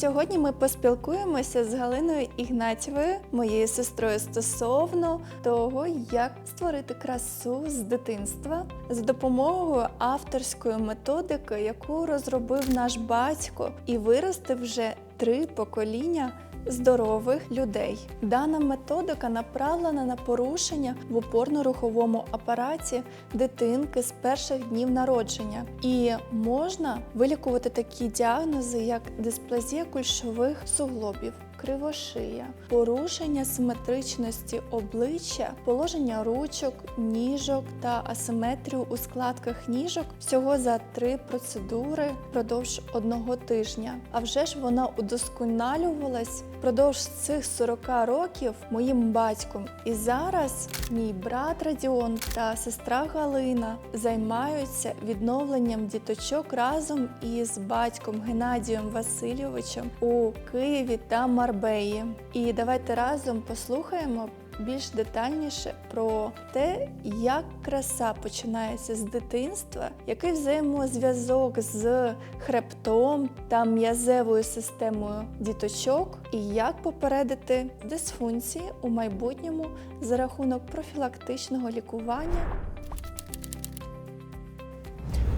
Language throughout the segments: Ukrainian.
Сьогодні ми поспілкуємося з Галиною Ігнатьєвою, моєю сестрою, стосовно того, як створити красу з дитинства з допомогою авторської методики, яку розробив наш батько і виростив вже три покоління здорових людей. Дана методика направлена на порушення в опорно-руховому апараті дитинки з перших днів народження. І можна вилікувати такі діагнози, як дисплазія кульшових суглобів. Кривошия, порушення симетричності обличчя, положення ручок, ніжок та асиметрію у складках ніжок всього за три процедури впродовж одного тижня. А вже ж вона удосконалювалась впродовж цих 40 років моїм батьком. І зараз мій брат Радіон та сестра Галина займаються відновленням діточок разом із батьком Геннадієм Васильовичем у Києві та Марбеї. І давайте разом послухаємо більш детальніше про те, як краса починається з дитинства, який взаємозв'язок з хребтом та м'язевою системою діточок, і як попередити дисфункції у майбутньому за рахунок профілактичного лікування.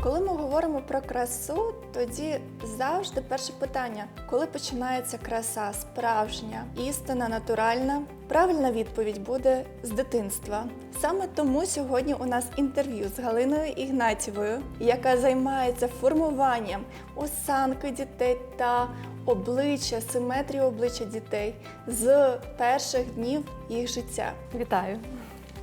Коли ми говоримо про красу, тоді завжди перше питання: коли починається краса, справжня, істина, натуральна? Правильна відповідь буде з дитинства. Саме тому сьогодні у нас інтерв'ю з Галиною Ігнатівою, яка займається формуванням осанки дітей та обличчя, симетрії обличчя дітей з перших днів їх життя. Вітаю.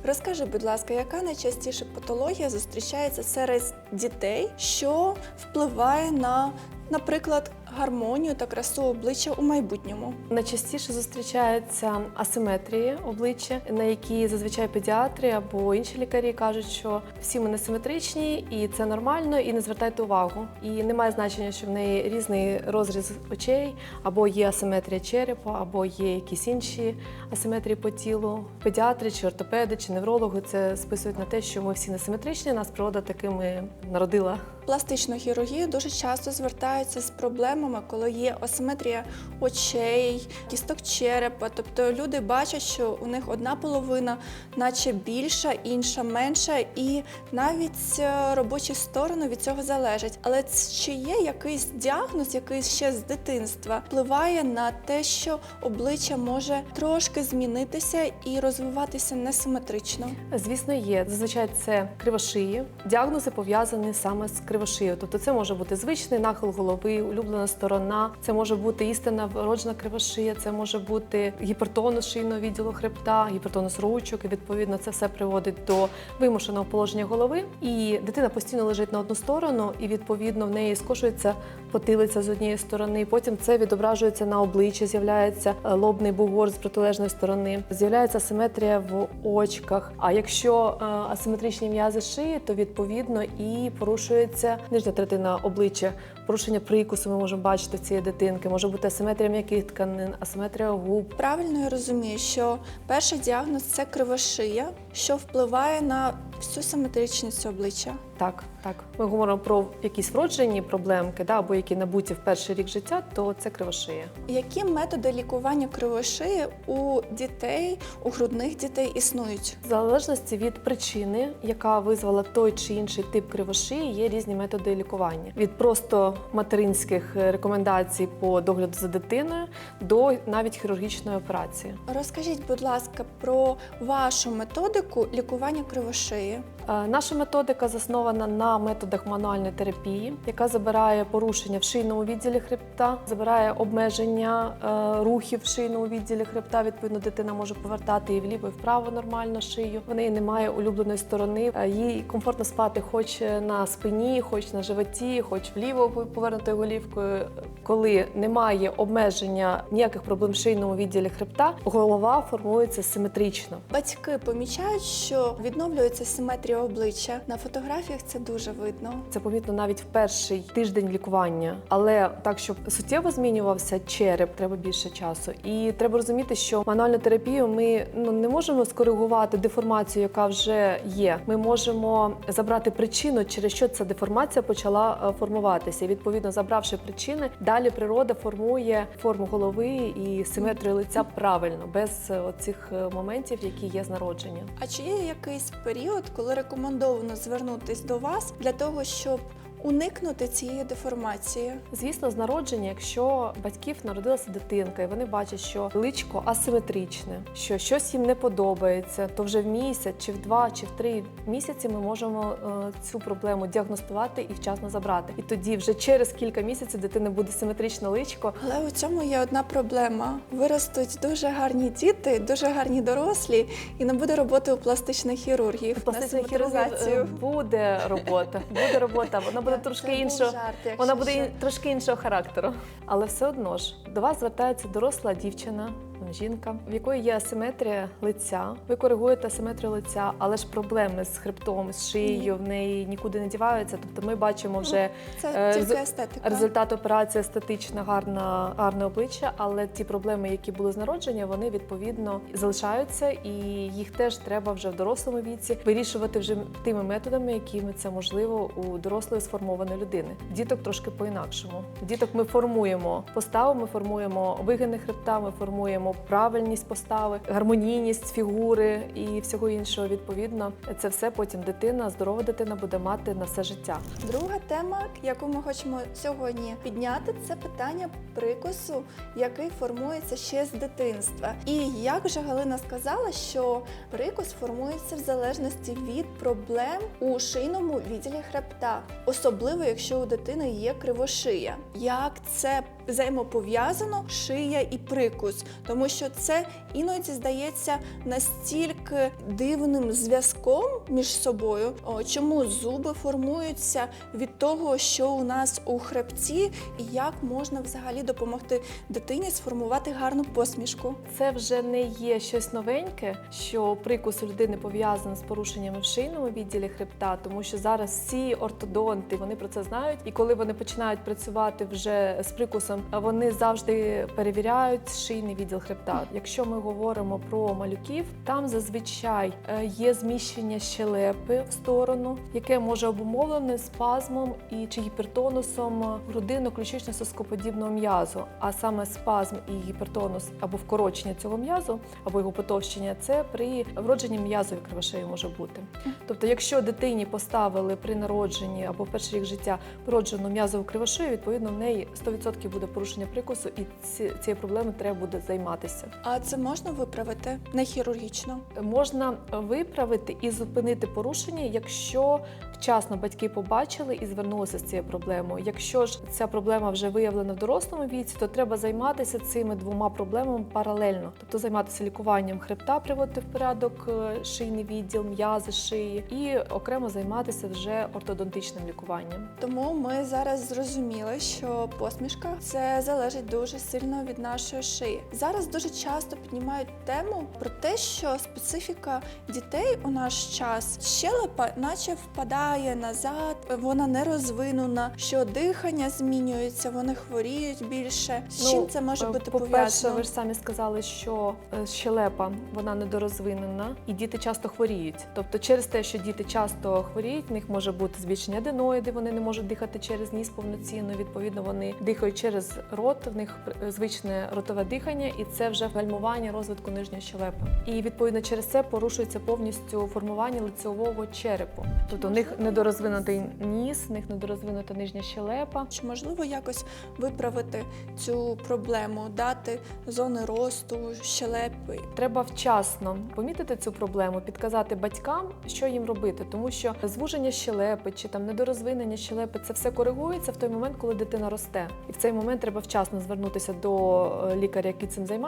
Розкажи, будь ласка, яка найчастіше патологія зустрічається серед дітей, що впливає на, наприклад, гармонію та красу обличчя у майбутньому? Найчастіше зустрічається асиметрії обличчя, на які зазвичай педіатри або інші лікарі кажуть, що всі ми несиметричні, і це нормально, і не звертайте увагу. І немає значення, що в неї різний розріз очей, або є асиметрія черепа, або є якісь інші асиметрії по тілу. Педіатри, чи ортопеди, чи неврологи це списують на те, що ми всі несиметричні, нас природа такими народила. Пластичну хірургію дуже часто звертаються з проблемами, коли є асиметрія очей, кісток черепа. Тобто люди бачать, що у них одна половина, наче більша, інша менша, і навіть е, робочі сторони від цього залежать. Але чи є якийсь діагноз, який ще з дитинства впливає на те, що обличчя може трошки змінитися і розвиватися несиметрично? Звісно, є. Зазвичай це кривошиї. Діагнози пов'язані саме з кривошиєю. Тобто це може бути звичний нахил голови, улюблена сторона, це може бути істинна вроджена кривошия, це може бути гіпертонус шийного відділу хребта, гіпертонус ручок. І відповідно це все приводить до вимушеного положення голови. І дитина постійно лежить на одну сторону, і відповідно в неї скошується потилиця з однієї сторони. Потім це відображується на обличчі, з'являється е, лобний бугор з протилежної сторони, з'являється асиметрія в очках. А якщо е, асиметричні м'язи шиї, то відповідно і порушується нижня третина обличчя. Порушення прикусу ми можемо бачити цієї дитинки. Може бути асиметрія м'яких тканин, асиметрія губ. Правильно я розумію, що перший діагноз це кривошия, що впливає на всю симетричність обличчя. Так, так. Ми говоримо про якісь вроджені проблемки, да, або які набуті в перший рік життя, то це кривошия. Які методи лікування кривошиї у дітей, у грудних дітей існують? В залежності від причини, яка визвала той чи інший тип кривошиї, є різні методи лікування. Від просто материнських е, рекомендацій по догляду за дитиною до навіть хірургічної операції. Розкажіть, будь ласка, про вашу методику лікування кривошиї. Е, Наша методика заснована на методах мануальної терапії, яка забирає порушення в шийному відділі хребта, забирає обмеження е, рухів в шийному відділі хребта. Відповідно, дитина може повертати і вліво, і вправо нормально шию. В неї немає улюбленої сторони. Їй комфортно спати хоч на спині, хоч на животі, хоч вліво повернутою голівкою. Коли немає обмеження ніяких проблем в шийному відділі хребта, голова формується симетрично. Батьки помічають що відновлюється симетрія обличчя. На фотографіях це дуже видно. Це помітно навіть в перший тиждень лікування, але так, щоб суттєво змінювався череп, треба більше часу. І треба розуміти, що мануальну терапію ми ну не можемо скоригувати деформацію, яка вже є. Ми можемо забрати причину, через що ця деформація почала е, формуватися. Відповідно, забравши причини, далі природа формує форму голови і симетрію лиця правильно, без е, оцих е, моментів, які є з народження. А чи є якийсь період, коли рекомендовано звернутись до вас для того, щоб уникнути цієї деформації? Звісно, з народження, якщо батьків народилася дитинка, і вони бачать, що личко асиметричне, що щось їм не подобається, то вже в місяць, чи в два, чи в три місяці ми можемо е, цю проблему діагностувати і вчасно забрати. І тоді, вже через кілька місяців, дитини буде симетричне личко. Але у цьому є одна проблема: виростуть дуже гарні діти, дуже гарні дорослі, і не буде роботи у пластичних хірургів. Пластичних на хірургів е, буде робота, буде робота. Вона буде Так, трошки це іншого. жарт, Вона буде що. трошки іншого характеру. Але все одно ж до вас звертається доросла дівчина, жінка, в якої є асиметрія лиця. Ви коригуєте асиметрію лиця, але ж проблеми з хребтом, з шиєю в неї нікуди не діваються. Тобто ми бачимо вже Це Е, тільки естетика. результат операції естетична, гарна, гарне обличчя. Але ті проблеми, які були з народження, вони відповідно залишаються, і їх теж треба вже в дорослому віці вирішувати вже тими методами, якими це можливо у дорослої сформованої людини. Діток трошки по-інакшому. Діток ми формуємо поставу, ми формуємо вигини хребта, ми формуємо правильність постави, гармонійність фігури і всього іншого. Відповідно, це все потім дитина, здорова дитина буде мати на все життя. Друга тема, яку ми хочемо сьогодні підняти, це питання прикусу, який формується ще з дитинства. І як вже Галина сказала, що прикус формується в залежності від проблем у шийному відділі хребта, особливо якщо у дитини є кривошия. Як це взаємопов'язано шия і прикус, тому що це іноді здається настільки дивним зв'язком між собою, чому зуби формуються від того, що у нас у хребті, і як можна взагалі допомогти дитині сформувати гарну посмішку. Це вже не є щось новеньке, що прикус людини пов'язаний з порушеннями в шийному відділі хребта, тому що зараз всі ортодонти вони про це знають. І коли вони починають працювати вже з прикусом, вони завжди перевіряють шийний відділ хребта. Якщо ми говоримо про малюків, там зазвичай е, є зміщення щелепи в сторону, яке може обумовлене спазмом і чи гіпертонусом грудино-ключично-соскоподібного м'язу. А саме спазм і гіпертонус або вкорочення цього м'язу, або його потовщення, це при вродженні м'язові кривошеї може бути. Тобто, якщо дитині поставили при народженні або в перший рік життя вроджену м'язову кривошею, відповідно в неї 100% буде порушення прикусу, і ці, цією проблемою треба буде займатися. А це можна виправити не хірургічно. Можна виправити і зупинити порушення, якщо вчасно батьки побачили і звернулися з цією проблемою. Якщо ж ця проблема вже виявлена в дорослому віці, то треба займатися цими двома проблемами паралельно, тобто займатися лікуванням хребта, приводити в порядок е, шийний відділ, м'язи шиї, і окремо займатися вже ортодонтичним лікуванням. Тому ми зараз зрозуміли, що посмішка це залежить дуже сильно від нашої шиї. Зараз дуже часто піднімають тему про те, що специфіка дітей у наш час щелепа, наче впадає назад, вона не розвинена, що дихання змінюється, вони хворіють більше. З чим це може е, бути по-перше, пов'язано? ви ж самі сказали, що е, щелепа вона недорозвинена, і діти часто хворіють. Тобто, через те, що діти часто хворіють, в них може бути збільшення аденоїди, вони не можуть дихати через ніс повноцінно. Відповідно, вони дихають через рот. В них е, звичне ротове дихання, і це вже гальмування розвитку нижньої щелепи. І відповідно через це порушується повністю формування лицевого черепу. Тобто, в них недорозвинутий ніс, в них недорозвинута нижня щелепа. Чи можливо якось виправити цю проблему, дати зони росту, щелепи? Треба вчасно помітити цю проблему, підказати батькам, що їм робити, тому що звуження щелепи чи там недорозвинення щелепи це все коригується в той момент, коли дитина росте. І в цей момент треба вчасно звернутися до е, лікаря, який цим займається,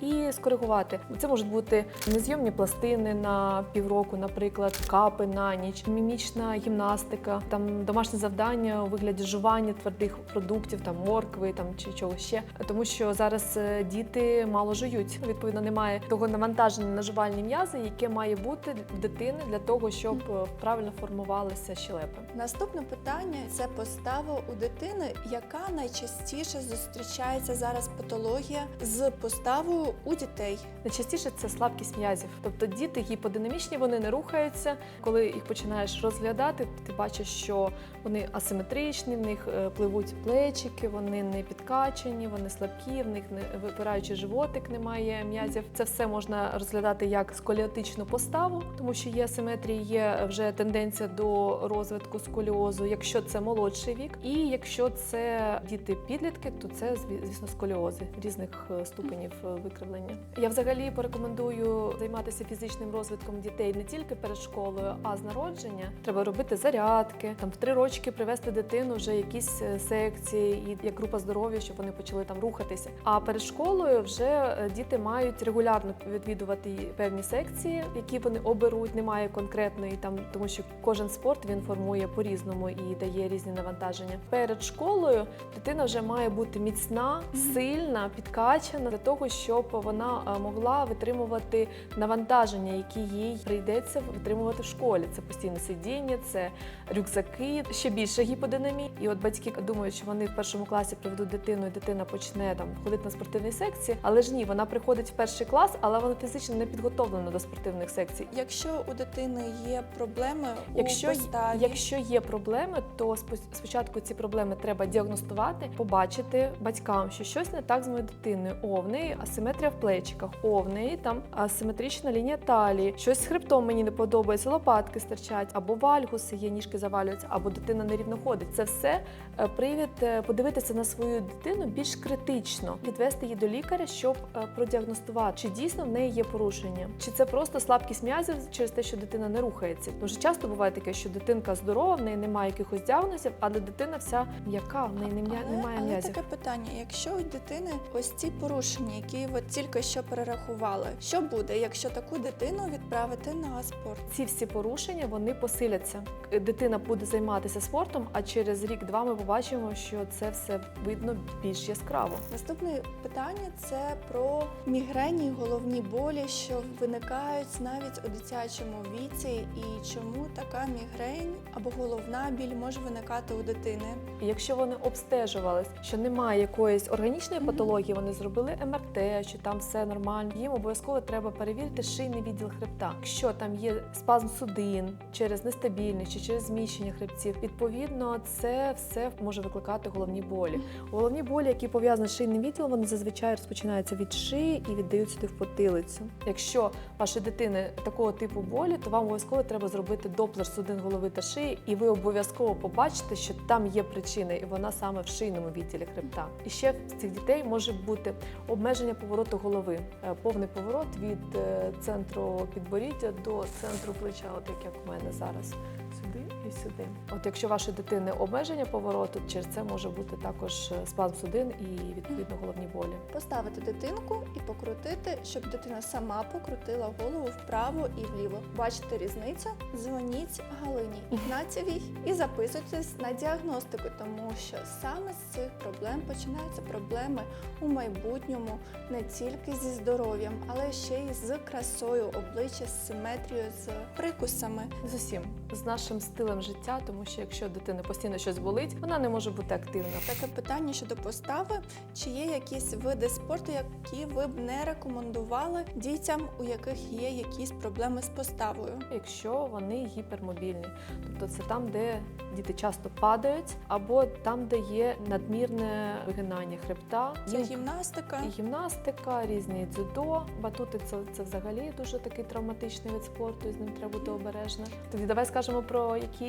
і скоригувати. Це можуть бути незйомні пластини на півроку, наприклад, капи на ніч, мімічна гімнастика, там домашнє завдання у вигляді жування твердих продуктів, там моркви там чи чогось ще. Тому що зараз е, діти мало жують. Відповідно, немає того навантаження на жувальні м'язи, яке має бути в дитини для того, щоб е, правильно формувалися щелепи. Наступне питання це постава у дитини, яка найчастіше зустрічається зараз патологія з поставою у дітей. Найчастіше це слабкість м'язів. Тобто діти гіподинамічні, вони не рухаються. Коли їх починаєш розглядати, ти бачиш, що вони асиметричні, в них е, пливуть плечики, вони не підкачені, вони слабкі, в них не випираючий животик, немає м'язів. Це все можна розглядати як сколіотичну поставу, тому що є асиметрії, є вже тенденція до розвитку сколіозу, якщо це молодший вік. І якщо це діти-підлітки, то це звісно сколіози різних е, ступенів е, викривлення. Я взагалі порекомендую займатися фізичним розвитком дітей не тільки перед школою, а з народження. Треба робити зарядки, там в три рочки привести дитину вже якісь е, секції і як група здоров'я, щоб вони почали там рухатися. А перед школою вже е, діти мають регулярно відвідувати певні секції, які вони оберуть. Немає конкретної там, тому що кожен спорт він формує по-різному і дає різні навантаження. Перед школою дитина вже має бути міцна, сильна, підкачана для того, щоб вона е, могла витримувати навантаження, які їй прийдеться витримувати в школі. Це постійне сидіння, це рюкзаки, ще більше гіподинамії. І от батьки думають, що вони в першому класі приведуть дитину, і дитина почне там ходити на спортивні секції. Але ж ні, вона приходить в перший клас, але вона фізично не підготовлена до спортивних секцій. Якщо у дитини є проблеми Якщо, у поставі, якщо є проблеми, то спо- спочатку ці проблеми треба діагностувати, побачити батькам, що щось не так з моєю дитиною. О, в неї асиметрія в плечиках, о, в неї там асиметрична лінія талії, щось з хребтом мені не подобається, лопатки стирчать, або вальгуси є, ніжки завалюються, або дитина нерівно ходить. Це все е, привід е, подивитися на свою дитину більш критично, відвести її до лікаря, щоб е, продіагностувати, чи дійсно в неї є порушення, чи це просто слабкість м'язів через те, що дитина не рухається. Дуже часто буває таке, що дитинка здорова, в неї немає якихось діагнозів, але дитина вся м'яка, в неї не м'я- але, немає але таке питання: якщо у дитини ось ці порушення, які ви тільки що перерахували, що буде, якщо таку дитину відправити на спорт? Ці всі порушення вони посиляться. Дитина буде займатися спортом, а через рік-два ми побачимо, що це все видно більш яскраво. Наступне питання це про мігрені головні болі, що виникають навіть у дитячому віці, і чому така мігрень або головна біль може виникати у дитини. Якщо вони обстежувались, що немає якоїсь органічної патології, вони зробили МРТ, що там все нормально. Їм обов'язково треба перевірити шийний відділ хребта. Якщо там є спазм судин через нестабільність чи через зміщення хребців, відповідно, це все може викликати головні болі. Головні болі, які пов'язані з шийним відділом, вони зазвичай розпочинаються від шиї і віддають сюди в потилицю. Якщо вашої дитини такого типу болі, то вам обов'язково треба зробити доплер судин голови та шиї, і ви обов'язково побачите, що там є причина, і вона саме в шийному відділі хребта. І ще в цих дітей може бути обмеження повороту голови, Е, повний поворот від е, центру підборіддя до центру плеча, от як у мене зараз. Сюди і сюди. От якщо вашої дитини обмеження повороту, через це може бути також е, спазм судин і відповідно головні болі. Поставити дитинку і покрутити, щоб дитина сама покрутила голову вправо і вліво. Бачите різницю? Дзвоніть Галині Ігнатєвій і записуйтесь на діагностику, тому що саме з цих проблем починаються проблеми у майбутньому не тільки зі здоров'ям, але ще й з красою обличчя, з симетрією, з прикусами. З усім з нашим стилем життя, тому що якщо дитина постійно щось болить, вона не може бути активна. Таке питання щодо постави: чи є якісь види спорту, які ви б не рекомендували дітям, у яких є якісь проблеми з поставою? Якщо вони гіпермобільні, тобто це там, де діти часто падають, або там, де є надмірне вигинання хребта, Це Ну, гімнастика. і гімнастика, різні дзюдо, батути це, це взагалі дуже такий травматичний вид спорту, і з ним треба бути обережним. Тоді давай скажемо про які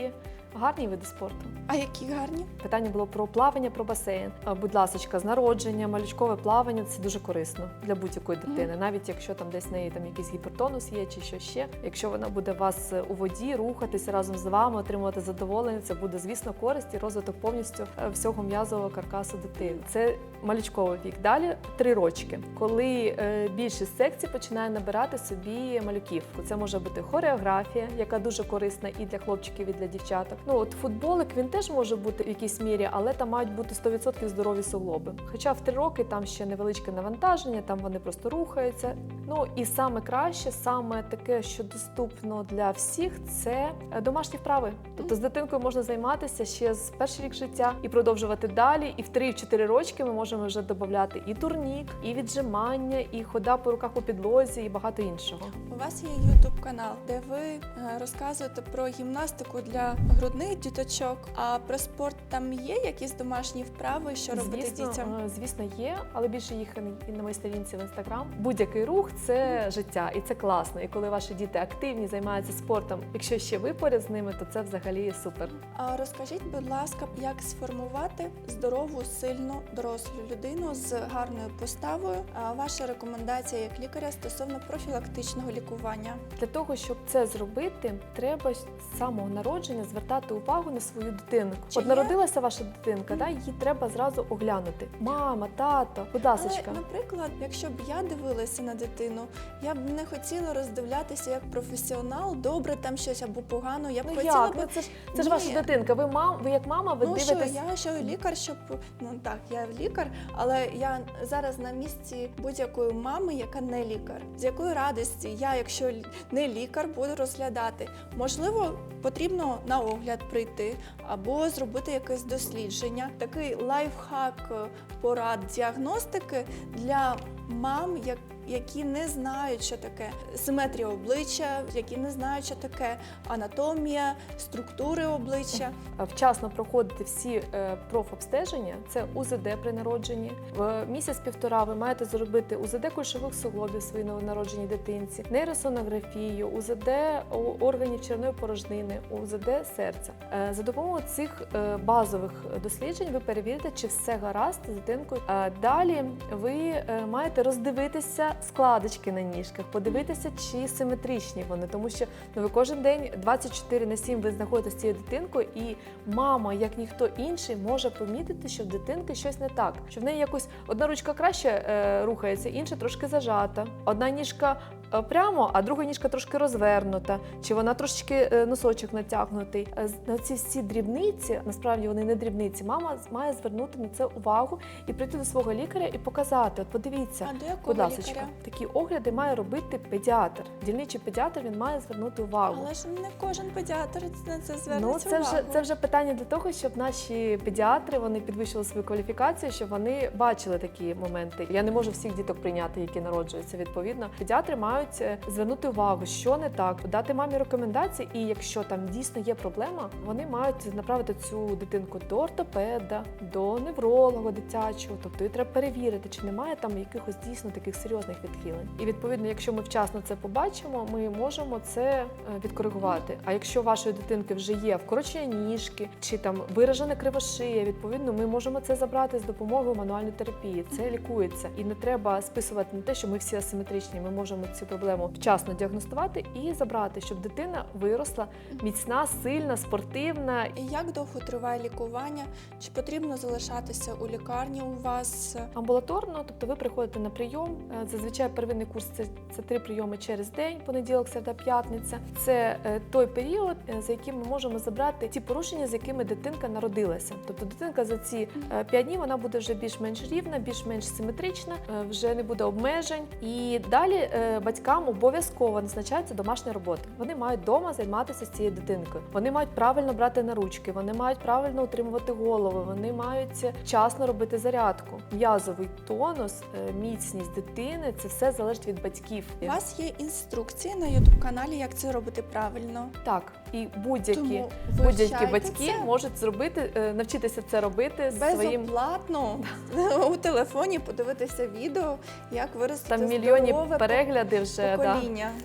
гарні види спорту. А які гарні? Питання було про плавання, про басейн. Будь ласка, з народження, малючкове плавання це дуже корисно для будь-якої дитини, навіть якщо там десь в неї там якийсь гіпертонус є чи що ще. Якщо вона буде вас е, у воді рухатися разом з вами, отримувати задоволення, це буде звісно користь і розвиток повністю е, всього м'язового каркасу дитини. Це малючковий вік. Далі три рочки, коли е, більшість секцій починає набирати собі малюків. Це може бути хореографія, яка дуже корисна і для хлопчиків, і для дівчаток. Ну от футболик він теж може бути в якійсь мірі, але там мають бути 100% здорові суглоби. Хоча в три роки там ще невеличке навантаження, там вони просто рухаються. Ну і саме краще, саме таке, що доступно для всіх, це е, домашні вправи. Тобто з дитинкою можна займатися ще з перший рік життя і продовжувати далі. І в 3-4 рочки ми можемо вже додати і турнік, і віджимання, і хода по руках по підлозі, і багато іншого. У вас є YouTube канал, де ви е, розказуєте про гімнастику для грудних діточок. А про спорт там є якісь домашні вправи, що робити звісно, дітям? е, Звісно, є, але більше їх і на моїй сторінці в інстаграм. Будь-який рух це життя, і це класно. І коли ваші діти активні, займаються спортом, якщо ще ви поряд з ними, то це взагалі супер. А розкажіть, будь ласка, як сформувати здорову, сильну дорослу людину з гарною поставою? А ваша рекомендація як лікаря стосовно профілактичного лікування? Для того, щоб це зробити, треба з самого народження звертати увагу на свою дитину. Чи От народилася ваша дитинка, да, її треба зразу оглянути. Мама, тато, будь Але, наприклад, якщо б я дивилася на дитину, я б не хотіла роздивлятися як професіонал, добре там щось або погано. Я б Ну хотіла як? б Ну, це ж це ж Ні. ваша дитинка. Ви мам, ви як мама, ви Ну що, я що лікар, щоб ну так, я лікар, але я зараз на місці будь-якої мами, яка не лікар. З якої радості я, якщо не лікар, буду розглядати. Можливо, потрібно на огляд прийти або зробити якесь дослідження. Такий лайфхак е, порад діагностики для мам, як які не знають, що таке симетрія обличчя, які не знають, що таке анатомія, структури обличчя. вчасно проходити всі е, профобстеження, це УЗД при народженні. В місяць-півтора ви маєте зробити УЗД кульшових суглобів своїй новонародженій дитинці, нейросонографію, УЗД органів черної порожнини, УЗД серця. Е, За допомогою цих е, базових досліджень ви перевірите, чи все гаразд з дитинкою. Е, Далі ви е, маєте роздивитися складочки на ніжках, подивитися, чи симетричні вони, тому що ну, ви кожен день 24 на 7 ви знаходитесь з цією дитинкою, і мама, як ніхто інший, може помітити, що в дитинки щось не так. Що в неї якось одна ручка краще е, рухається, інша трошки зажата. Одна ніжка прямо, а друга ніжка трошки розвернута, чи вона трошечки е, носочок натягнутий. Е, На ці всі дрібниці, насправді вони не дрібниці. Мама має звернути на це увагу і прийти до свого лікаря і показати. От подивіться. А до якого Будь ласка, такі огляди має робити педіатр. Дільничий педіатр він має звернути увагу. Але ж не кожен педіатр на це звернеться Ну, це вже це вже питання для того, щоб наші педіатри вони підвищили свою кваліфікацію, щоб вони бачили такі моменти. Я не можу всіх діток прийняти, які народжуються. Відповідно, педіатри мають е, звернути увагу, що не так, дати мамі рекомендації. І якщо там дійсно є проблема, вони мають направити цю дитинку до ортопеда, до невролога дитячого. Тобто її треба перевірити, чи немає там якихось дійсно таких серйозних відхилень. І відповідно, якщо ми вчасно це побачимо, ми можемо це е, відкоригувати. А якщо вашої дитинки вже є вкорочення ніжки чи там виражена кривошия, відповідно, ми можемо це забрати з допомогою мануальної терапії. Це лікується, і не треба списувати на те, що ми всі асиметричні. Ми можемо цю проблему вчасно діагностувати і забрати, щоб дитина виросла міцна, сильна, спортивна І як довго триває лікування? Чи потрібно залишатися у лікарні у вас? Амбулаторно, тобто ви приходите на прийом. Е, Зазвичай первинний курс це, це три прийоми через день, понеділок, середа, п'ятниця. Це е, той період, е, за яким ми можемо забрати ті порушення, з якими дитинка народилася. Тобто дитинка за ці п'ять днів вона буде вже більш-менш рівна, більш-менш симетрична, вже не буде обмежень. І далі е, батькам обов'язково назначається домашня робота. Вони мають вдома займатися з цією дитинкою. Вони мають правильно брати на ручки, вони мають правильно утримувати голову, вони мають вчасно робити зарядку. М'язовий тонус, е, міцність дитини це все залежить від батьків. У вас є інструкції на youtube каналі, як це робити правильно. Так, І будь-які будь-які батьки це можуть зробити, е, навчитися це робити своїм безоплатно у телефоні подивитися відео, як виростити там мільйонні перегляди вже да.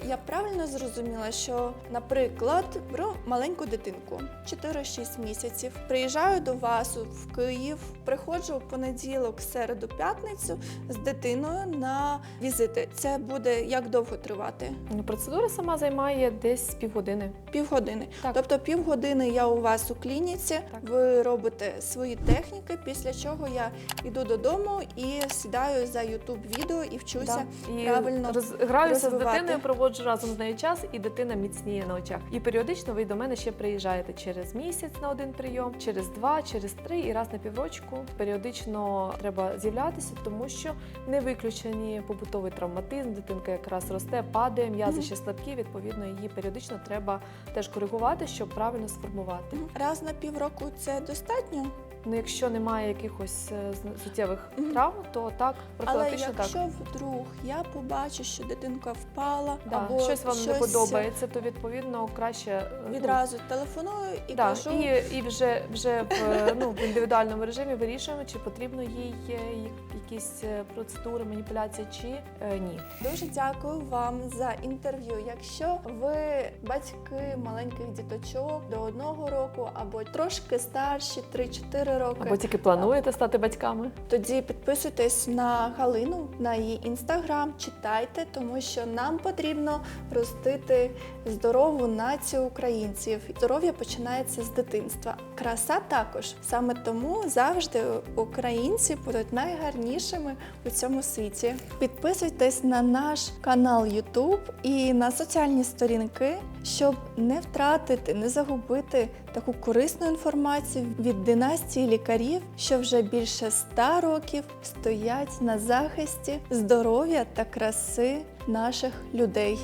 Я правильно зрозуміла, що, наприклад, беру маленьку дитинку 4-6 місяців, приїжджаю до вас в Київ, приходжу в понеділок, середу, п'ятницю з дитиною на візити. Це буде як довго тривати? Ну, Процедура сама займає десь півгодини. Півгодини. Так. Тобто півгодини я у вас у клініці, Так. ви робите свої техніки, після чого я йду додому і сідаю за YouTube відео і вчуся. Да. І правильно роз- граюся з дитиною, проводжу разом з нею час, і дитина міцніє на очах. І періодично ви до мене ще приїжджаєте через місяць на один прийом, через два, через три і раз на піврочку. Періодично треба з'являтися, тому що не виключені побутовий травматизм. Дитинка якраз росте, падає, м'язи Мгм. ще слабкі. Відповідно, її періодично треба теж коригувати, щоб правильно сформувати. раз на півроку це достатньо. Ну, якщо немає якихось е, зн- суттєвих Мгм. травм, то так Але профілактично так. якщо вдруг я побачу, що дитинка впала Да, або щось вам не подобається, то відповідно краще е, ну, відразу телефоную і да, кажу. і, і вже, вже в, е, ну, в індивідуальному режимі вирішуємо, чи потрібно їй е, я- якісь е, процедури, маніпуляції, чи е, ні. Дуже дякую вам за інтерв'ю. Якщо ви батьки маленьких діточок до одного року або трошки старші, 3-4 роки, Або тільки плануєте стати батьками. тоді підписуйтесь на Галину, на її інстаграм, читайте, тому що нам потрібно ростити здорову націю українців. Здоров'я починається з дитинства. Краса також. Саме тому завжди українці будуть найгарнішими у цьому світі. Підписуйтесь на наш канал YouTube і на соціальні сторінки, щоб не втратити, не загубити таку корисну інформацію від династії лікарів, що вже більше ста років стоять на захисті здоров'я та краси наших людей.